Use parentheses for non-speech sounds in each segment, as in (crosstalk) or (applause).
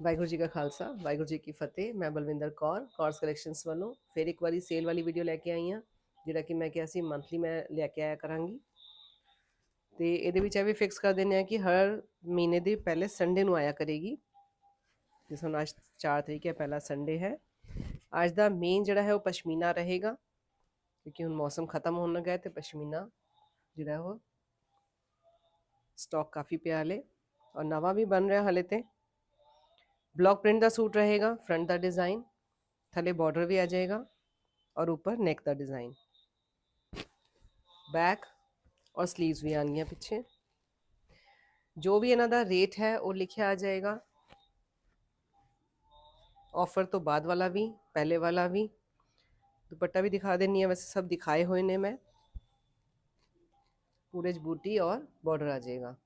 ਵਾਹਿਗੁਰੂ ਜੀ ਕਾ ਖਾਲਸਾ, ਵਾਹਿਗੁਰੂ ਜੀ ਕੀ ਫਤਿਹ, ਮੈਂ ਬਲਵਿੰਦਰ ਕੌਰ, ਕੌਰਸ ਕਲੈਕਸ਼ਨਸ ਵੱਲੋਂ ਫਿਰ ਇੱਕ ਵਾਰੀ ਸੇਲ ਵਾਲੀ ਵੀਡੀਓ ਲੈ ਕੇ ਆਈ ਹਾਂ, ਜਿਹੜਾ ਕਿ ਮੈਂ ਕਿਹਾ ਸੀ ਮੰਥਲੀ ਮੈਂ ਲੈ ਕੇ ਆਇਆ ਕਰਾਂਗੀ। ਤੇ ਇਹਦੇ ਵਿੱਚ ਇਹ ਵੀ ਫਿਕਸ ਕਰ ਦਿੰਦੇ ਆ ਕਿ ਹਰ ਮਹੀਨੇ ਦੇ ਪਹਿਲੇ ਸੰਡੇ ਨੂੰ ਆਇਆ ਕਰੇਗੀ। ਜਿਸ ਹੁਣ ਅੱਜ 4 ਤਰੀਕ ਹੈ, ਪਹਿਲਾ ਸੰਡੇ ਹੈ। ਅੱਜ ਦਾ ਮੇਨ ਜਿਹੜਾ ਹੈ ਉਹ ਪਸ਼ਮੀਨਾ ਰਹੇਗਾ, ਕਿਉਂਕਿ ਹੁਣ ਮੌਸਮ ਖਤਮ ਹੋਣ ਲੱਗਾ ਹੈ ਤੇ ਪਸ਼ਮੀਨਾ ਜਿਹੜਾ ਉਹ ਸਟਾਕ ਕਾਫੀ ਪਿਆ ਹਲੇ, ਔਰ ਨਵਾਂ ਵੀ ਬਣ ਰਿਹਾ ਹਲੇ ਤੇ। ब्लॉक प्रिंट का सूट रहेगा, फ्रंट का डिज़ाइन, थले बॉर्डर भी आ जाएगा और ऊपर नेक का डिज़ाइन। बैक और स्लीव्स भी आन है पीछे। जो भी इन्हों रेट है, वो लिखे आ जाएगा। ऑफ़र तो बाद वाला भी, पहले वाला भी। दुपट्टा भी दिखा देनी है, वैसे सब दिखाए हुए ने मैं। पूरे बूटी और बॉर्डर आ जाएगा।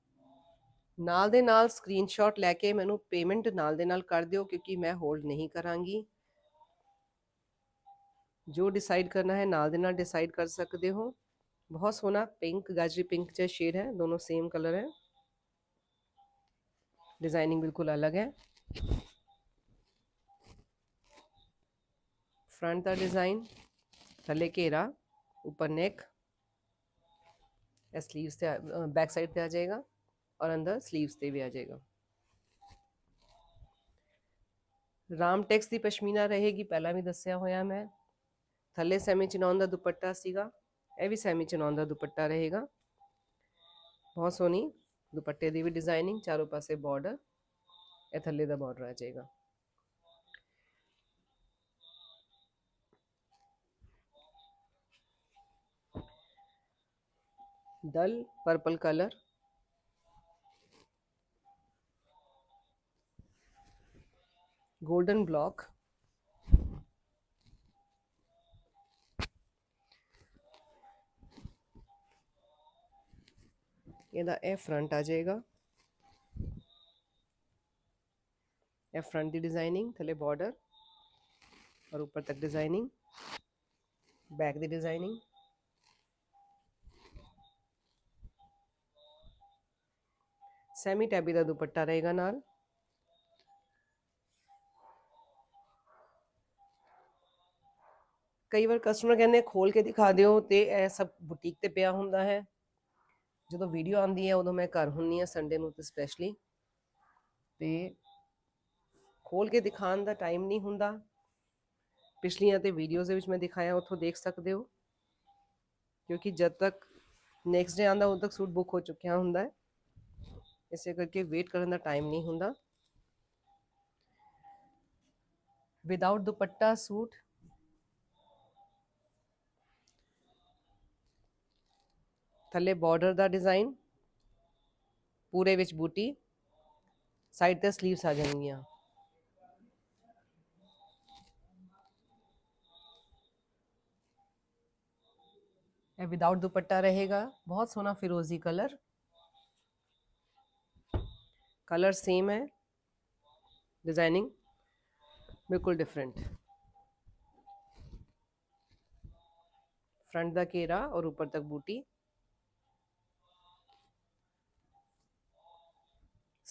ਨਾਲ ਦੇ ਨਾਲ ਸਕਰੀਨਸ਼ਾਟ ਲੈ ਕੇ ਮੈਨੂੰ ਪੇਮੈਂਟ ਨਾਲ ਦੇ ਨਾਲ ਕਰ ਦਿਓ ਕਿਉਂਕਿ ਮੈਂ ਹੋਲਡ ਨਹੀਂ ਕਰਾਂਗੀ ਜੋ ਡਿਸਾਈਡ ਕਰਨਾ ਹੈ ਨਾਲ ਦੇ ਨਾਲ ਡਿਸਾਈਡ ਕਰ ਸਕਦੇ ਹੋ ਬਹੁਤ ਸੋਹਣਾ ਪਿੰਕ ਗਾਜਰੀ ਪਿੰਕ ਚ ਸ਼ੇਡ ਹੈ ਦੋਨੋਂ ਸੇਮ ਕਲਰ ਹੈ डिजाइनिंग बिल्कुल अलग है फ्रंट का डिजाइन थले घेरा ऊपर नेक स्लीव्स ते बैक साइड पे आ जाएगा और अंदर स्लीव्स ते भी आ जाएगा ਰਾਮ ਟੈਕਸ ਦੀ ਪਸ਼ਮੀਨਾ ਰਹੇਗੀ ਪਹਿਲਾਂ ਵੀ ਦੱਸਿਆ ਹੋਇਆ ਮੈਂ ਥੱਲੇ ਸੈਮੀ ਚਨੌਨ ਦਾ ਦੁਪੱਟਾ ਸੀਗਾ ਇਹ ਵੀ ਸੈਮੀ ਚਨੌਨ ਦਾ ਦੁਪੱਟਾ ਰਹੇਗਾ ਬਹੁਤ ਸੋਹਣੀ ਦੁਪੱਟੇ ਦੀ ਵੀ ਡਿਜ਼ਾਈਨਿੰਗ ਚਾਰੋਂ ਪਾਸੇ ਬਾਰਡਰ ਇਹ ਥੱਲੇ ਦਾ ਬਾਰਡਰ ਆ ਜਾਏਗਾ डल पर्पल कलर गोल्डन ब्लॉक ਇਹਦਾ ਇਹ ਫਰੰਟ ਆ ਜਾਏਗਾ ਇਹ ਫਰੰਟ ਦੀ ਡਿਜ਼ਾਈਨਿੰਗ ਥੱਲੇ ਬਾਰਡਰ ਔਰ ਉੱਪਰ ਤੱਕ ਡਿਜ਼ਾਈਨਿੰਗ ਬੈਕ ਦੀ ਡਿਜ਼ਾਈਨਿੰਗ ਸੈਮੀ ਟੈਬੀ ਦਾ ਦੁਪੱਟਾ ਰਹੇਗਾ ਨਾਲ ਕਈ ਵਾਰ ਕਸਟਮਰ ਕਹਿੰਦੇ ਖੋਲ ਕੇ ਦਿਖਾ ਦਿਓ ਤੇ ਇਹ ਸਭ ਬੁਟੀਕ ਤੇ ਪਿਆ ਹੁੰਦਾ ਹੈ। ਜਦੋਂ ਵੀਡੀਓ ਆਉਂਦੀ ਹੈ, ਉਦੋਂ ਮੈਂ ਘਰ ਹੁੰਨੀ ਆ ਸੰਡੇ ਨੂੰ ਤੇ ਸਪੈਸ਼ਲੀ ਤੇ ਖੋਲ ਕੇ ਦਿਖਾਉਣ ਦਾ ਟਾਈਮ ਨਹੀਂ ਹੁੰਦਾ। ਪਿਛਲੀਆਂ ਤੇ ਵੀਡੀਓਜ਼ ਦੇ ਵਿੱਚ ਮੈਂ ਦਿਖਾਇਆ, ਉੱਥੋਂ ਦੇਖ ਸਕਦੇ ਹੋ। ਕਿਉਂਕਿ ਜਦ ਤੱਕ ਨੈਕਸਟ ਡੇ ਆਂਦਾ ਉਦੋਂ ਤੱਕ ਸੂਟ ਬੁੱਕ ਹੋ ਚੁੱਕਿਆ ਹੁੰਦਾ ਹੈ। ਇਸੇ ਕਰਕੇ ਵੇਟ ਕਰਨ ਦਾ ਟਾਈਮ ਨਹੀਂ ਹੁੰਦਾ। ਵਿਦਆਊਟ ਦੁਪੱਟਾ ਸੂਟ थले बॉर्डर का डिज़ाइन पूरे विच बूटी साइड तो स्लीवस आ जाएँगी विदाउट दुपट्टा रहेगा, बहुत सोना फिरोजी कलर कलर सेम है डिज़ाइनिंग बिल्कुल डिफरेंट फ्रंट का घेरा और ऊपर तक बूटी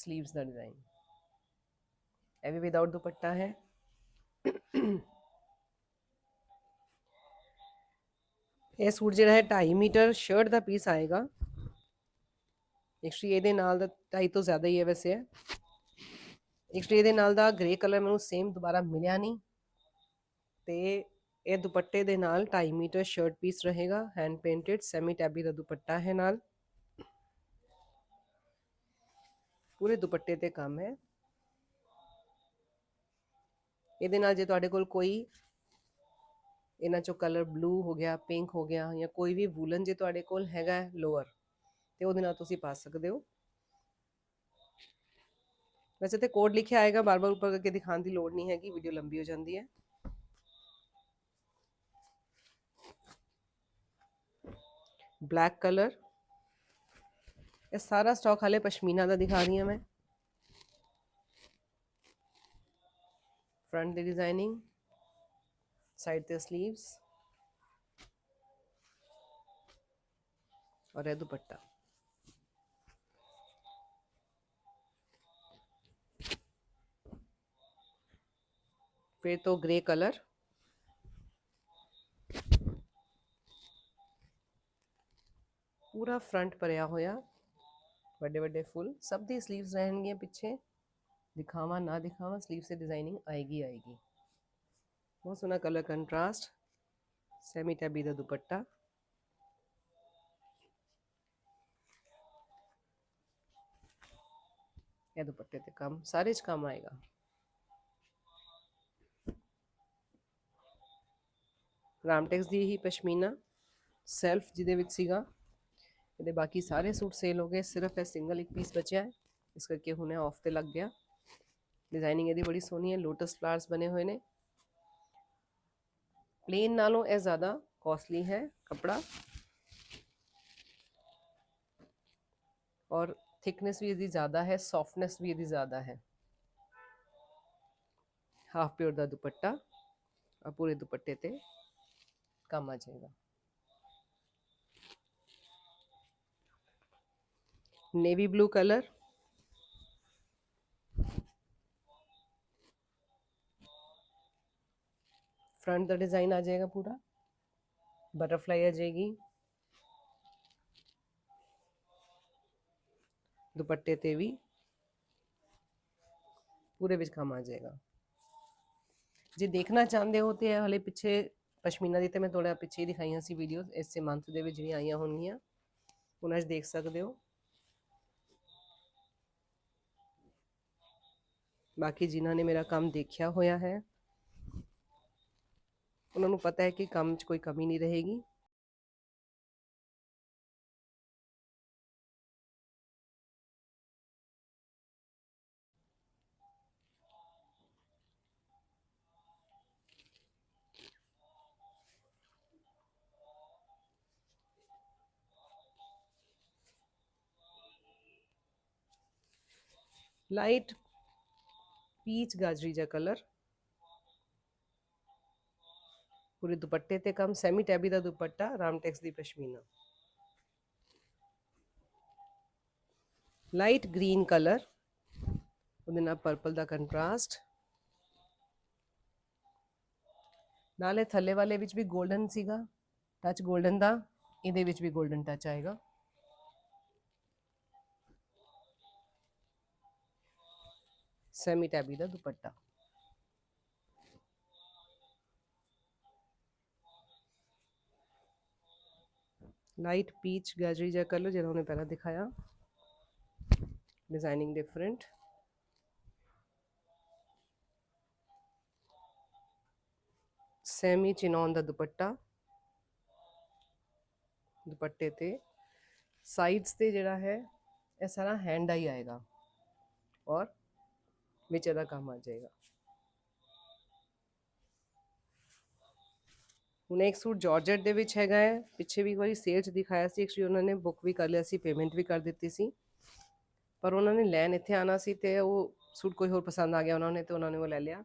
sleeves ਦਾ ਡਿਜ਼ਾਈਨ ਇਹ ਵੀ ਵਿਦਆਊਟ ਦੁਪੱਟਾ ਹੈ ਇਹ ਸੂਟ ਜਿਹੜਾ ਹੈ 2.5 ਮੀਟਰ ਸ਼ਰਟ ਦਾ ਪੀਸ ਆਏਗਾ ਐਕਚੁਅਲੀ ਇਹਦੇ ਨਾਲ ਦਾ 2.5 ਤੋਂ ਜ਼ਿਆਦਾ ਹੀ ਹੈ ਵੈਸੇ ਐਕਚੁਅਲੀ ਇਹਦੇ ਨਾਲ ਦਾ ਗ੍ਰੇ ਕਲਰ ਮੈਨੂੰ ਸੇਮ ਦੁਬਾਰਾ ਮਿਲਿਆ ਨਹੀਂ ਤੇ ਇਹ ਦੁਪੱਟੇ ਦੇ ਨਾਲ 2.5 ਮੀਟਰ ਸ਼ਰਟ ਪੀਸ ਰਹੇਗਾ ਹੈਂਡ ਪੇਂਟਡ ਸੈਮੀ ਟੈਬੀ ਦਾ ਦੁਪੱਟਾ ਹੈ ਨਾਲ ਪੂਰੇ ਦੁਪੱਟੇ ਤੇ ਕੰਮ ਹੈ। ਇਹਦੇ ਨਾਲ ਜੇ ਤੁਹਾਡੇ ਕੋਲ ਕੋਈ ਇਹਨਾਂ ਚੋਂ ਕਲਰ ਬਲੂ ਹੋ ਗਿਆ ਪਿੰਕ ਹੋ ਗਿਆ ਜਾਂ ਕੋਈ ਵੀ ਵੂਲਨ ਜੇ ਤੁਹਾਡੇ ਕੋਲ ਹੈਗਾ ਲੋਅਰ ਤੇ ਉਹਦੇ ਨਾਲ ਤੁਸੀਂ ਪਾ ਸਕਦੇ ਹੋ। ਵੈਸੇ ਤੇ ਕੋਡ ਲਿਖਿਆ ਆਏਗਾ, ਬਾਰ-ਬਾਰ ਉੱਪਰ ਕਰਕੇ ਦਿਖਾਉਣ ਦੀ ਲੋੜ ਨਹੀਂ ਹੈਗੀ ਵੀਡੀਓ ਲੰਬੀ ਹੋ ਜਾਂਦੀ ਹੈ। ਬਲੈਕ ਕਲਰ ये सारा स्टॉक हाले पश्मीना का दिखा रही हूँ मैं। फ्रंट द डिज़ाइनिंग साइड से स्लीव्स और यह दुपट्टा। फिर तो ग्रे कलर पूरा फ्रंट भरिया आया होया बड़े बड़े फुल। सब दी स्लीव्स रहेंगे पीछे। दिखावा ना दिखावा स्लीव से डिज़ाइनिंग आएगी आएगी। बहुत सोना कलर कंट्रास्ट सेमी टैबी का दुपट्टा। यह दुपट्टे तो काम। सारे च काम आएगा। रामटेक्स की ही पश्मीना। सेल्फ जिदेगा ਇਹਦੇ ਬਾਕੀ ਸਾਰੇ ਸੂਟ ਸੇਲ ਹੋ ਗਏ, ਸਿਰਫ ਇਹ ਸਿੰਗਲ ਇੱਕ ਪੀਸ ਬਚਿਆ ਹੈ। ਇਸ ਕਰਕੇ ਹੁਣੇ ਆਫ ਤੇ ਲੱਗ ਗਿਆ। ਡਿਜ਼ਾਈਨਿੰਗ ਇਹਦੀ ਬੜੀ ਸੋਹਣੀ ਹੈ ਲੋਟਸ ਫਲਾਵਰਸ ਬਣੇ ਹੋਏ ਨੇ। ਪਲੇਨ ਨਾਲੋਂ ਇਹ ਜ਼ਿਆਦਾ ਕਾਸਟਲੀ ਹੈ ਕਪੜਾ। ਔਰ ਥਿਕਨੈਸ ਵੀ ਇਹਦੀ ਜ਼ਿਆਦਾ ਹੈ ਸੌਫਟਨੈਸ ਵੀ ਇਹਦੀ ਜ਼ਿਆਦਾ ਹੈ। ਹਾਫ ਪਿਓਰ ਦਾ ਦੁਪੱਟਾ ਔਰ ਪੂਰੇ ਦੁਪੱਟੇ ਤੇ ਕੰਮ ਆ ਜਾਏਗਾ। नेवी ब्लू कलर फ्रंट का डिजाइन आ जाएगा पूरा बटरफ्लाई आ जाएगी ਦੁਪੱਟੇ ਤੇ ਵੀ ਪੂਰੇ ਵਿੱਚ ਕੰਮ ਆ ਜਾਏਗਾ ਜੇ ਦੇਖਣਾ ਚਾਹੁੰਦੇ ਹੋ ਤੇ ਹਲੇ ਪਿੱਛੇ ਪਸ਼ਮੀਨਾ ਦੀ ਤੇ ਮੈਂ ਥੋੜਾ ਪਿੱਛੇ ਹੀ ਦਿਖਾਈਆਂ ਸੀ ਵੀਡੀਓਜ਼ ਇਸੇ ਮੰਥ ਦੇ ਵਿੱਚ ਜਿਹੜੀਆਂ ਆਈਆਂ ਹੋਣਗੀਆਂ ਉਹਨਾਂ 'ਚ ਦੇਖ ਸਕਦੇ ਹੋ ਬਾਕੀ ਜਿਨ੍ਹਾਂ ਨੇ ਮੇਰਾ ਕੰਮ ਦੇਖਿਆ ਹੋਇਆ ਹੈ ਉਹਨਾਂ ਨੂੰ ਪਤਾ ਹੈ ਕਿ ਕੰਮ 'ਚ ਕੋਈ ਕਮੀ ਨਹੀਂ ਰਹੇਗੀ ਲਾਈਟ पीच गाजरी जा कलर ਪੂਰੇ ਦੁਪੱਟੇ ਤੇ ਕੰਮ, ਸੈਮੀ ਟੈਬੀ ਦਾ ਦੁਪੱਟਾ, ਰਾਮਟੈਕਸ ਦੀ ਪਸ਼ਮੀਨਾ। ਲਾਈਟ ਗ੍ਰੀਨ ਕਲਰ ਉਹਦੇ ਨਾਲ ਪਰਪਲ ਦਾ ਕੰਟਰਾਸਟ ਨਾਲੇ ਥੱਲੇ ਵਾਲੇ ਵਿੱਚ ਵੀ 골ਡਨ ਸੀਗਾ ਟੱਚ 골ਡਨ ਦਾ, ਇਹਦੇ ਵਿੱਚ ਵੀ 골ਡਨ ਟੱਚ ਆਏਗਾ। ਸੈਮੀ ਟੈਬੀ ਦਾ ਦੁਪੱਟਾ ਲਾਈਟ ਪੀਚ ਗਾਜਰੀ ਜਿਹਾ ਕਲਰ ਜਿਹੜਾ ਉਹਨੇ ਪਹਿਲਾਂ ਦਿਖਾਇਆ ਡਿਜ਼ਾਈਨਿੰਗ ਡਿਫਰੈਂਟ ਸੈਮੀ ਚਿਨੌਨ ਦਾ ਦੁਪੱਟਾ ਦੁਪੱਟੇ ਤੇ ਸਾਈਡਸ ਤੇ ਜਿਹੜਾ ਹੈ ਇਹ ਸਾਰਾ ਹੈਂਡ ਆਈ ਆਏਗਾ ਔਰ ਵਿੱਚ ਇਹਦਾ ਕੰਮ ਆ ਜਾਏਗਾ। ਹੁਣ ਇੱਕ ਸੂਟ ਜਾਰਜਟ ਦੇ ਵਿੱਚ ਹੈਗਾ ਹੈ। ਪਿੱਛੇ ਵੀ ਇੱਕ ਵਾਰੀ ਸੇਲ 'ਚ ਦਿਖਾਇਆ ਸੀ। ਐਕਚੁਅਲੀ ਉਹਨਾਂ ਨੇ ਬੁੱਕ ਵੀ ਕਰ ਲਿਆ ਸੀ ਪੇਮੈਂਟ ਵੀ ਕਰ ਦਿੱਤੀ ਸੀ। ਪਰ ਉਹਨਾਂ ਨੇ ਲੈਣ ਇੱਥੇ ਆਣਾ ਸੀ ਤੇ ਉਹ ਸੂਟ ਕੋਈ ਹੋਰ ਪਸੰਦ ਆ ਗਿਆ ਉਹਨਾਂ ਨੇ ਤੇ ਉਹਨਾਂ ਨੇ ਉਹ ਲੈ ਲਿਆ।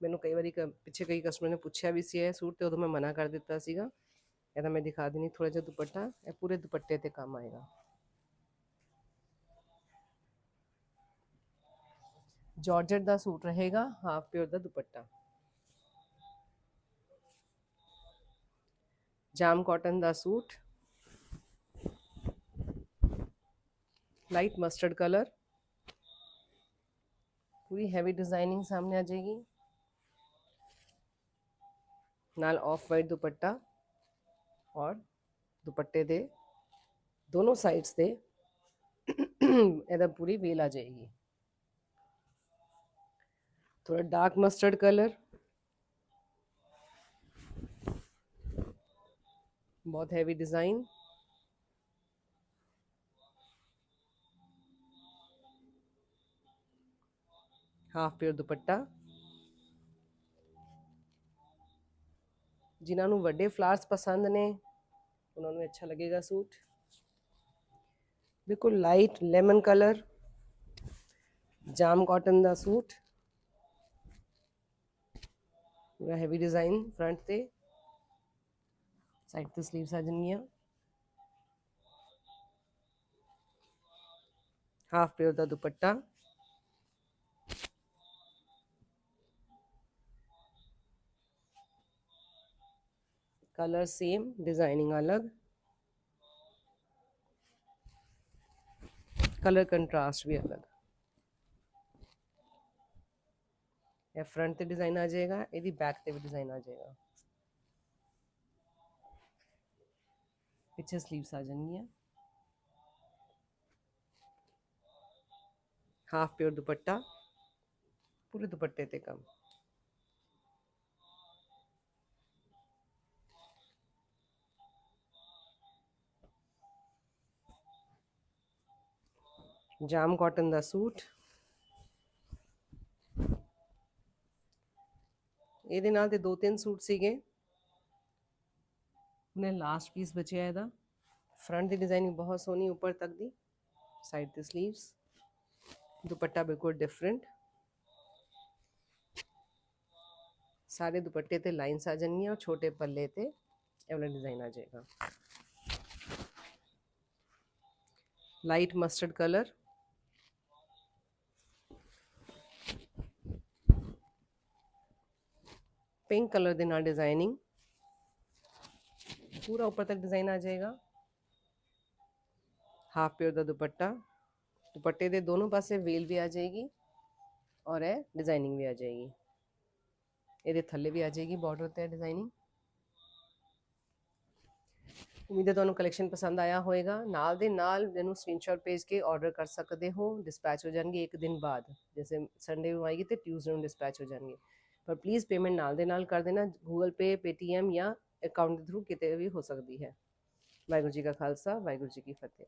ਮੈਨੂੰ ਕਈ ਵਾਰੀ ਪਿੱਛੇ ਕਈ ਕਸਟਮਰ ਨੇ ਪੁੱਛਿਆ ਵੀ ਸੀ ਇਹ ਸੂਟ ਤੇ ਉਦੋਂ ਮੈਂ ਮਨਾ ਕਰ ਦਿੱਤਾ ਸੀਗਾ। ਇਹਦਾ ਮੈਂ ਦਿਖਾ ਦਿੰਨੀ ਥੋੜਾ ਜਿਹਾ ਦੁਪੱਟਾ। ਇਹ ਪੂਰੇ ਦੁਪੱਟੇ ਤੇ ਕੰਮ ਆਏਗਾ। ਜਾਰਜਟ ਦਾ ਸੂਟ ਰਹੇਗਾ ਹਾਫ ਪਿਓਰ ਦਾ ਦੁਪੱਟਾ ਜਾਮ ਕਾਟਨ ਦਾ ਸੂਟ ਲਾਈਟ ਮਸਟਰਡ ਕਲਰ ਪੂਰੀ ਹੈਵੀ ਡਿਜ਼ਾਈਨਿੰਗ ਸਾਹਮਣੇ ਆ ਜਾਏਗੀ ਨਾਲ ਆਫ ਵਾਈਟ ਦੁਪੱਟਾ ਔਰ ਦੁਪੱਟੇ ਦੇ ਦੋਨੋਂ ਸਾਈਡਸ ਤੇ ਇਹਦਾ (clears throat) ਪੂਰੀ ਵੇਲ ਆ ਜਾਏਗੀ थोड़ा डार्क मस्टर्ड कलर बहुत हैवी डिजाइन ਹਾਫ ਪਿਓਰ ਦੁਪੱਟਾ ਜਿਨ੍ਹਾਂ ਨੂੰ ਵੱਡੇ ਫਲਾਵਰਸ ਪਸੰਦ ਨੇ ਉਹਨਾਂ ਨੂੰ ਅੱਛਾ ਲੱਗੇਗਾ ਸੂਟ ਬਿਲਕੁਲ light lemon colour jam cotton ਦਾ ਸੂਟ पूरा हैवी डिज़ाइन फ्रंट से साइड ते स्लीव्स आ जानियाँ हाफ़ प्योर का दुपट्टा। कलर सेम डिज़ाइनिंग अलग। कलर कंट्रास्ट भी अलग। ਇਹ ਫਰੰਟ ਤੇ ਡਿਜ਼ਾਈਨ ਆ ਜਾਏਗਾ ਇਹਦੀ ਬੈਕ ਤੇ ਵੀ ਡਿਜ਼ਾਈਨ ਆ ਜਾਏਗਾ ਪਿੱਛੇ ਸਲੀਵਸ ਆ ਜਾਣਗੀਆਂ ਹਾਫ ਪਿਓਰ ਦੁਪੱਟਾ ਪੂਰੇ ਦੁਪੱਟੇ ਤੇ ਕੰਮ ਜਾਮ ਕਾਟਨ ਦਾ ਸੂਟ ਇਹਦੇ ਨਾਲ ਤੇ ਦੋ ਤਿੰਨ ਸੂਟ ਸੀਗੇ। ਉਹਨੇ ਲਾਸਟ ਪੀਸ ਬਚਿਆ ਇਹਦਾ। ਫਰੰਟ ਦੀ ਡਿਜ਼ਾਈਨਿੰਗ ਬਹੁਤ ਸੋਹਣੀ ਉੱਪਰ ਤੱਕ ਦੀ। ਸਾਈਡ ਤੇ ਸਲੀਵਸ ਦੁਪੱਟਾ ਬਿਲਕੁਲ ਡਿਫਰੈਂਟ ਸਾਰੇ ਦੁਪੱਟੇ ਤੇ ਲਾਈਨਸ ਆ ਜਾਣਗੀਆਂ ਔਰ ਛੋਟੇ ਪੱਲੇ ਤੇ ਇਹ ਵਾਲਾ ਡਿਜ਼ਾਈਨ ਆ ਜਾਏਗਾ। Light mustard colour pink colour ਦੇ ਨਾਲ ਡਿਜ਼ਾਈਨਿੰਗ ਪੂਰਾ ਉੱਪਰ ਤੱਕ ਡਿਜ਼ਾਈਨ ਆ ਜਾਏਗਾ ਹਾਫ ਪਿਓਰ ਦਾ ਦੁਪੱਟਾ ਦੁਪੱਟੇ ਦੇ ਦੋਨੋਂ ਪਾਸੇ ਵੇਲ ਵੀ ਆ ਜਾਏਗੀ ਔਰ ਇਹ ਡਿਜ਼ਾਈਨਿੰਗ ਵੀ ਆ ਜਾਏਗੀ ਇਹਦੇ ਥੱਲੇ ਵੀ ਆ ਜਾਏਗੀ ਬਾਰਡਰ ਤੇ ਡਿਜ਼ਾਈਨਿੰਗ ਉਮੀਦ ਹੈ ਤੁਹਾਨੂੰ ਕਲੈਕਸ਼ਨ ਪਸੰਦ ਆਇਆ ਹੋਵੇਗਾ ਨਾਲ ਦੇ ਨਾਲ ਇਹਨੂੰ ਸਕਰੀਨਸ਼ਾਟ ਭੇਜ ਕੇ ਆਰਡਰ ਕਰ ਸਕਦੇ ਹੋ ਡਿਸਪੈਚ ਹੋ ਜਾਣਗੇ ਇੱਕ ਦਿਨ ਬਾਅਦ ਜੈਸੇ ਸੰਡੇ ਨੂੰ ਆਏਗੀ ਤੇ ਟਿਊਜ਼ਡੇ ਨੂੰ ਡਿਸਪੈਚ ਹੋ ਜਾਣਗੇ ਪਰ ਪਲੀਜ਼ ਪੇਮੈਂਟ ਨਾਲ ਦੇ ਨਾਲ ਕਰ ਦੇਣਾ ਗੂਗਲ ਪੇ ਪੇਟੀਐਮ ਜਾਂ ਅਕਾਊਂਟ ਦੇ ਥਰੂ ਕਿਤੇ ਵੀ ਹੋ ਸਕਦੀ ਹੈ। ਵਾਹਿਗੁਰੂ ਜੀ ਕਾ ਖਾਲਸਾ, ਵਾਹਿਗੁਰੂ ਜੀ ਕੀ ਫਤਿਹ।